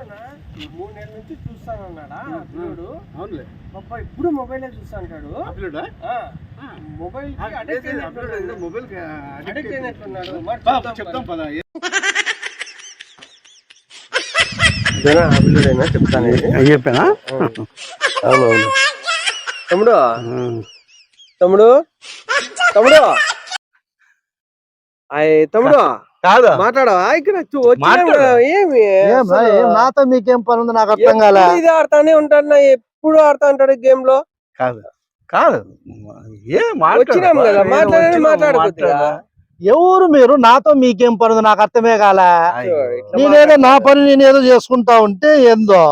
పిల్లోడా మూడు నెలల నుంచి చూస్తానన్నాడా? ఆ పిల్లోడు అవునులే. పాప ఇప్పుడు మొబైలే చూస్తా అంటాడు అప్లోడా మొబైల్కి అడిక్ట్ అయినట్టున్నాడు మొబైల్ అడిక్ట్ చెప్తాం పద చెప్తాను. చెప్పానా? అవునవును. తమ్ముడు? తమ్ముడు? తమ్ముడు తమ్ముడు? కాదు? మాట్లాడవా? ఇక్కడ ఏమి? నాతో మీకేం పని ఉంది? నాకు అర్థం కాలే. ఎప్పుడు ఇది ఆడుతానే ఉంటాడు నా ఎప్పుడు ఆడుతా ఉంటాడు గేమ్లో? కాదు. కాదు. ఏం వచ్చినాం కదా మాట్లాడని మాట్లాడు కొద్దిగా. ఎవరు మీరు? నాతో మీకేం పని ఉంది? నాకు అర్థమే కాలే. నేనేదో నా పని నేనేదో చేసుకుంటా ఉంటే ఏందో?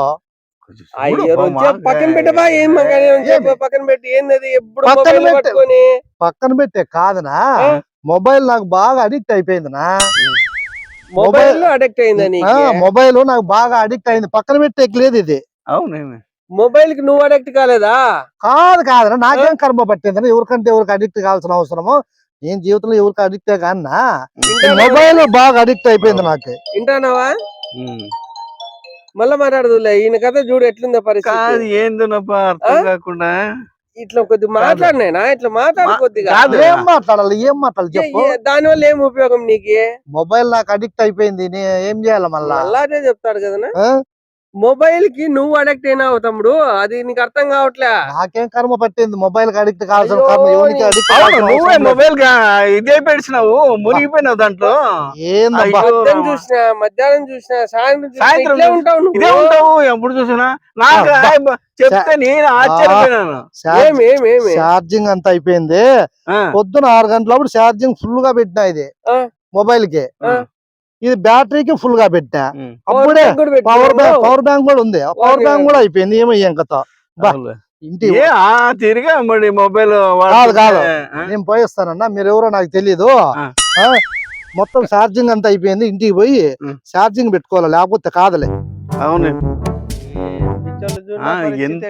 పక్కన పెట్టబా ఏం పక్కన పెట్టి ఏంది ఎప్పుడు పక్కన పెట్టు. పట్టుకొని? పక్కన పెట్టే కాదనా? మొబైల్ నాకు బాగా అడిక్ట్ అయిపోయిందినా మొబైల్లో అడిక్ట్ అయిందా ఆ, నీకు? మొబైల్ నాకు బాగా అడిక్ట్ అయింది. పక్కన పెట్టేకి లేదు ఇది. అవునేమి మొబైల్కి నువ్వు అడిక్ట్ కాలేదా? కాదు కాదనా నాకేం కర్మ పట్టిందని ఎవరికంటే ఎవరికి అడిక్ట్ కావాల్సిన అవసరము నేను జీవితంలో ఎవరికి అడిక్ట్ కాన్నా మొబైల్ బాగా అడిక్ట్ అయిపోయింది నాకు. వింటానావా మళ్ళా మాట్లాడదులే. ఈయన కథ చూడు ఎట్లుందో కాదు పరిస్థితి ఏందోనప్పా అర్థం కాకుండా. ఇట్లా కొద్దిగా మాట్లాడినా ఇట్లా మాట్లాడు కొద్దిగా. కాదు. ఏం మాట్లాడాలి? ఏం మాట్లాడాలి? చెప్పు. దాని వల్ల ఏం ఉపయోగం నీకు? మొబైల్ నాకు అడిక్ట్ అయిపోయింది. నే ఏం చేయాలి మళ్ళా? అలానే చెప్తాడు కదా? మొబైల్కి నువ్వు అడిక్ట్ అయినావు తమ్ముడు. అది నీకు అర్థం కావట్లే. నాకేం కర్మ పట్టింది? మొబైల్కి అడిక్ట్ కావాల్సిన కర్మ ఎవరికి అడిక్ట్ నువ్వే మొబైల్గా ఇదే పెడిచినావు మునిగిపోయినావు దాంట్లో. ఏందబ్బా? చూసినా మధ్యాహ్నం చూసినా సాయంత్రం చూసినా సాయంత్రం ఉంటావు ఇదే ఉంటావు ఎప్పుడు చూసినా. నాకు చెప్తే నేను ఆశ్చర్యపోయినాను. ఛార్జింగ్ అంతా అయిపోయింది. పొద్దున ఆరు గంటలప్పుడు ఛార్జింగ్ ఫుల్గా పెట్టినా ఇది. మొబైల్కి. ఇది బ్యాటరీకి ఫుల్గా పెట్టా. అప్పుడే పవర్. బ్యాంక్ పవర్ బ్యాంక్ కూడా ఉంది. పవర్. బ్యాంక్ కూడా అయిపోయింది. ఏమయ్యాం కథ. ఇంటి తిరిగా మరి మొబైల్ కాదు, కాదు. నేను పోయిస్తానన్నా. మీరెవరో నాకు తెలీదు. మొత్తం ఛార్జింగ్ అంతా అయిపోయింది. ఇంటికి పోయి. ఛార్జింగ్ పెట్టుకోవాలి? లేకపోతే కాదులే. అవును ఎంత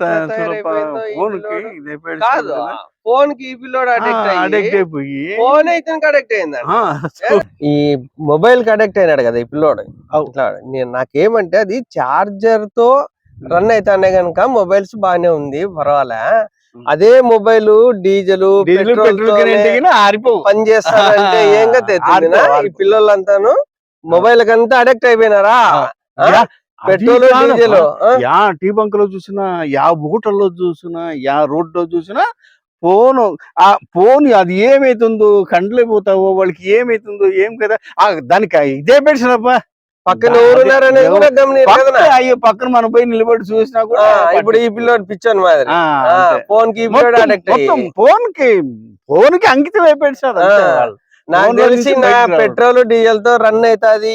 ఈ ఫోన్కి పిల్లోడు. ఇదే కాదు ఫోన్కి ఈ పిల్లోడు అడిక్ట్ అడిక్ట్ అయిపోయి ఫోన్ అయితే అడిక్ట్ అయిందా ఆ, ఈ మొబైల్కి అడిక్ట్ అయినాడు కదా ఈ పిల్లోడు. నేను నాకేమంటే అది చార్జర్తో రన్ అవుతానే గనక మొబైల్స్ బానే ఉంది పర్వాలే? అదే మొబైల్ డీజిల్ పెట్రోల్ కింద ఆరిపోవు. పని చేస్తానంటే ఏం? ఆడుకో, ఈ. పిల్లలంతాను మొబైల్ కంతా అడిక్ట్ అయిపోయినారా? పెట్రోల్. డీజిల్? యా టీ బంక్లో చూసినా యా హోటల్లో చూసినా యా రోడ్లో చూసినా ఫోన్ ఆ ఫోన్ అది ఏమైతుందో కండ్లే పోతావో వాళ్ళకి ఏమైతుందో ఏం కదా ఆ దానికి ఇదే పెడిసినప్పా పక్కన అయ్యో పక్కన మనం పోయి నిలబడి చూసినా కూడా ఇప్పుడు ఈ పిల్లోడు పిచ్చోని మాదిరి. ఫోన్కి ఫోన్కి ఫోన్కి అంకితం అయిపోయాడు ఆ. నాకు తెలిసి నా. పెట్రోల్ డీజిల్తో రన్ అవుతాది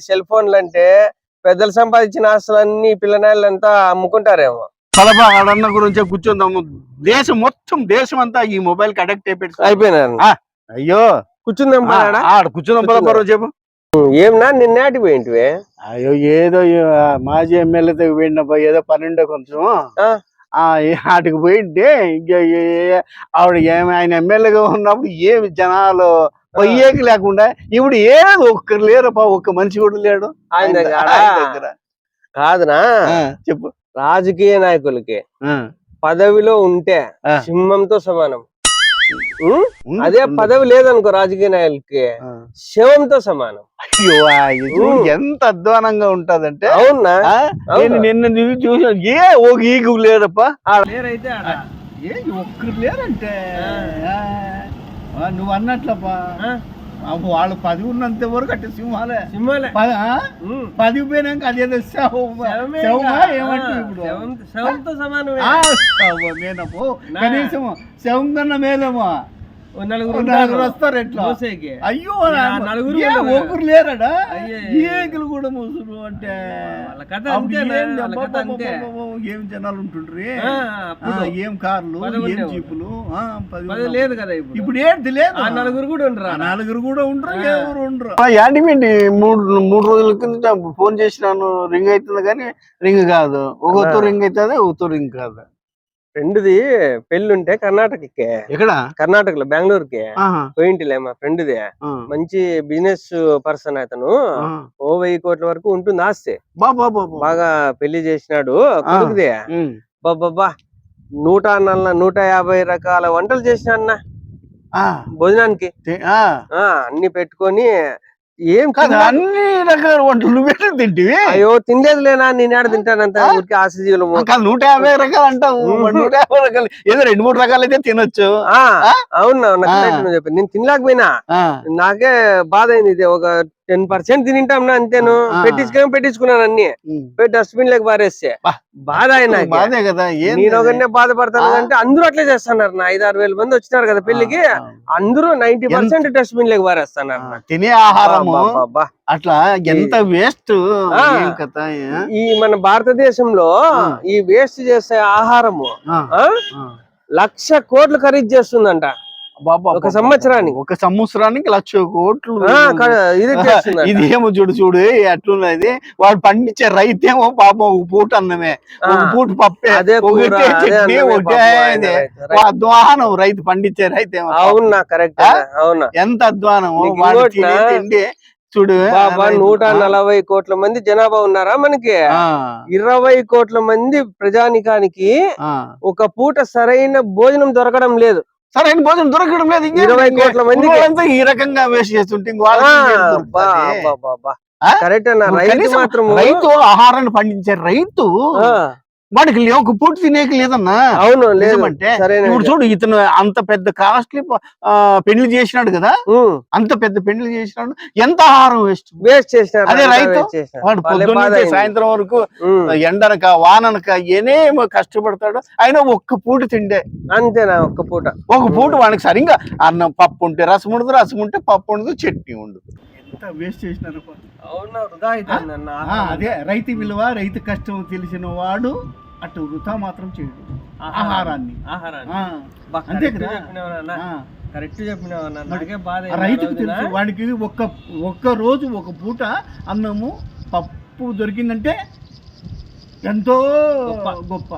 సెల్ ఫోన్లు అంటే పెద్దలు సంపాదించిన ఆస్తులన్నీ పిల్లనాళ్ళంతా అమ్ముకుంటారేమో. కలప ఆడన్న గురించి కూర్చుందాము దేశం మొత్తం దేశం అంతా ఈ మొబైల్కి అడక్ట్ అయిపోయాడు అయిపోయినారు. అయ్యో. కూర్చుందాం? ఆడ కూర్చుందాం పద చెప్పు ఏమన్నా నిన్నాటి పోయింటివే. అయ్యో ఏదో మాజీ ఎమ్మెల్యేతో పోయినప్ప ఏదో పన్నెండో కొంచెం. ఆటికి పోయింటే ఆవిడ ఏమి ఆయన ఎమ్మెల్యేగా ఉన్నప్పుడు ఏమి జనాలు పొయ్యేకి లేకుండా ఇప్పుడు ఏదో ఒక్కరు లేరప్ప ఒక్క మనిషి కూడా లేడు. ఆయన దగ్గర. కాదునా? చెప్పు. రాజకీయ నాయకులకి పదవిలో ఉంటే ఆ. సింహంతో సమానం. అదే. పదవి లేదనుకో రాజకీయ నాయకులకి. శవంతో సమానం. అయ్యో. ఎంత అధ్వానంగా ఉంటదంటే అవునా. నేను నిన్న నువ్వు చూసా ఏ ఒక ఈగు లేరప్ప లేరైతే ఏ ఒక్కరు లేరంటే. నువ్వు అన్నట్లప్పా ఆ, వాళ్ళు పది ఉన్నంత వరకు అంటే సింహాలే. సింహాలే. పది పోయినాక అదేదో శవమా? ఆ, ఇప్పుడు? శవం- శవంతో సమానమే. కనీసం శవం కన్నా మేలేమో నలుగురు వస్తారు ఎట్లా. అయ్యో నలుగురు. ఒకరు లేరడా. ఏకులు కూడా ముసురు అంటే? ఏం జనాలు ఉంటుండ్రి ఆ, ఆ, అప్పుడు ఏం కార్లు ఏం. జీపులు. లేదు కదా ఇప్పుడు ఇప్పుడు ఏంటి లేదు ఆ నలుగురు కూడా ఉండరా ఆ నలుగురు కూడా ఉండరు. ఎవరు ఉండరు యాంటిమేంటి మూడు మూడు రోజుల కింద ఫోన్ చేసినాను రింగ్ అవుతుంది కానీ రింగ్ కాదు ఒకతో అన్నా. రింగ్ అవుతుంది ఒకతో రింగ్ కాదు ఫ్రెండ్ది పెళ్ళి ఉంటే కర్ణాటకకి. ఎక్కడ? కర్ణాటకలో బెంగళూరుకి. పోయింటిలే మా ఫ్రెండ్ది. మంచి బిజినెస్ పర్సన్ అతను. ఓ వెయ్యి కోట్ల వరకు ఉంటుంది ఆస్తి. బాగా పెళ్ళి చేసినాడు. కొడుకుది. బాబా నూట నల్ల నూట యాభై రకాల వంటలు చేసిన అన్న. భోజనానికి. అన్ని పెట్టుకొని ఏం కాదు అన్ని రకాల వంటలు నువ్వు ఎట్లా తింటివి. అయ్యో తినలేదు లేనా నేను ఏడ తింటానంత? ఊరికి ఆశజీవులము. కాదు నూట యాభై రకాలు అంటావు. నూట యాభై రకాలు. ఏదో రెండు మూడు రకాలు అయితే తినొచ్చు? అవునా చెప్పి నేను తినలేకపోయినా. నాకే బాధ అయింది ఇది. ఒక టెన్ పర్సెంట్ తినింటాం నా అంతేను ఆ. పెట్టించుకొని పెట్టించుకున్నాను అన్ని. పోయి డస్ట్బిన్ లేక పారేస్తే. బాధ అయినా బాధే కదా నేను ఒకనే బాధపడతాను. అంటే అందరూ అట్లే చేస్తున్నారు నా ఐదు ఆరు వేల మంది వచ్చినారు కదా పెళ్ళికి. అందరూ నైన్టీ పర్సెంట్ డస్ట్బిన్ లేక పారేస్తున్నారు నాకు. తినే బా. అట్లా ఎంత వేస్ట్? ఈ మన భారతదేశంలో. ఈ వేస్ట్ చేసే ఆహారము. లక్ష కోట్లు ఖరీదు చేస్తుందంట ఒక సంవత్సరానికి. ఒక సంవత్సరానికి లక్ష కోట్లు ఆ, క- ఇది చేస్తుందంట. ఇది ఏమో చూడు చూడు ఎట్లున్నది వాడు పండించే రైతేమో పాపం ఒక పూట అన్నమే ఒక పూట పప్పే ఒకటే చట్నీ ఒకటే. అధ్వానం రైతు పండించే రైతేమో. అవునా కరెక్ట్? అవునా ఎంత అధ్వానం తిండి చూడు బాబా. నూట నలభై కోట్ల మంది జనాభా ఉన్నారా మనకి ఇరవై కోట్ల మంది ప్రజానికానికి. ఒక పూట సరైన భోజనం దొరకడం లేదు సరైన భోజనం దొరకడం లేదు ఇరవై కోట్ల. ఉన్నోళ్ళంతా ఈ రకంగా వేస్ట్ చేస్తుంటే? కరెక్ట్ రైతు ఆహారాన్ని పండించే రైతు వాడికి లే- ఒక పూట తినేకి లేదన్నా. అవును లేదు. నిజమంటే సరైన ఇప్పుడు చూడు ఇతను అంత పెద్ద కాస్ట్లీ పెళ్ళి చేసినాడు కదా. అంత పెద్ద పెళ్ళి చేసినాడు. ఎంత ఆహారం వేస్ట్. వేస్ట్ చేసినారు అదే రైతు? వాడు పొద్దున్న. సాయంత్రం వరకు ఎండనక వాననక ఏనేమో కష్టపడతాడు. అయినా ఒక్క పూట తిండే. అంతేనా ఒక్క పూట? ఒక పూట వానికి సరిగ్గా అన్నం పప్పు ఉంటే రసం ఉండదు రసం ఉంటే పప్పు ఉండదు చట్నీ ఉండదు. ఎంత వేస్ట్ చేసినారు అదే రైతు విలువ రైతు కష్టం తెలిసిన వాడు అటు వృధా మాత్రం చేయడు. ఆహారాన్ని అంతే కదా? కరెక్ట్ రైతుకు. తెలుసు వాడికి ఒక్క ఒక్క రోజు ఒక పూట అన్నము పప్పు దొరికిందంటే ఎంతో గొప్ప.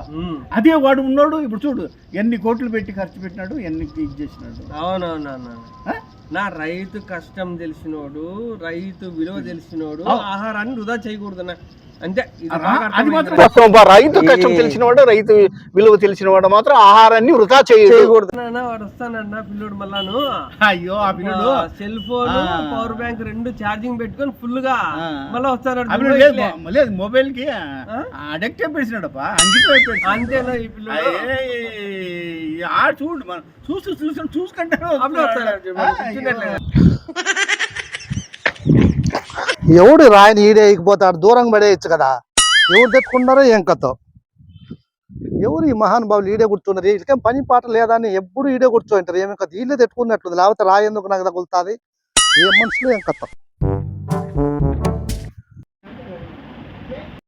అదే వాడు ఉన్నాడు ఇప్పుడు చూడు ఎన్ని కోట్లు పెట్టి ఖర్చు పెట్టినాడు ఎన్ని ఇది చేసినాడు. అవునవునవును? నా రైతు కష్టం తెలిసినోడు రైతు విలువ తెలిసినోడు. ఆహారాన్ని వృధా చేయకూడదు. అంతే. అది మాత్రం రైతు కష్టం ఈ- తెలిసిన వాడు రైతు విలువ తెలిసిన వాడు మాత్రం ఆహారాన్ని వృధా చేయడు చేయకూడదు. వాడు వస్తానన్న పిల్లోడు మళ్ళాను అయ్యో ఆ పిల్లడు. Cell phone. పవర్ బ్యాంక్ రెండు ఛార్జింగ్ పెట్టుకొని ఫుల్గా. మళ్ళీ వస్తాడు లేదు మొబైల్కి? అడెక్ట్ అయిపోయినాడప్పా అంతేనా ఈ పిల్లోడు? చూడు మనం చూస్తూ చూస్తూ చూసుకుంటే అప్పుడే వస్తాడు మనం కూర్చున్నట్లే. ఎవడు రాయని ఈడే ఎక్కిపోతాడు? దూరంగా పడేయచ్చు కదా. ఎవరు తెచ్చుకున్నారో ఏం కథ? ఎవరు ఈ మహానుభావులు ఈడే కూర్చున్నారు? వీళ్ళకేం పని పాట లేదని ఎప్పుడు ఈడే కూర్చోంటారు ఏమి కథ? వీళ్ళే తెచ్చుకున్నట్లుంది. లేకపోతే రాయేందుకు నాకు తగులుతుంది ఏ మనుషులు ఏం కథ?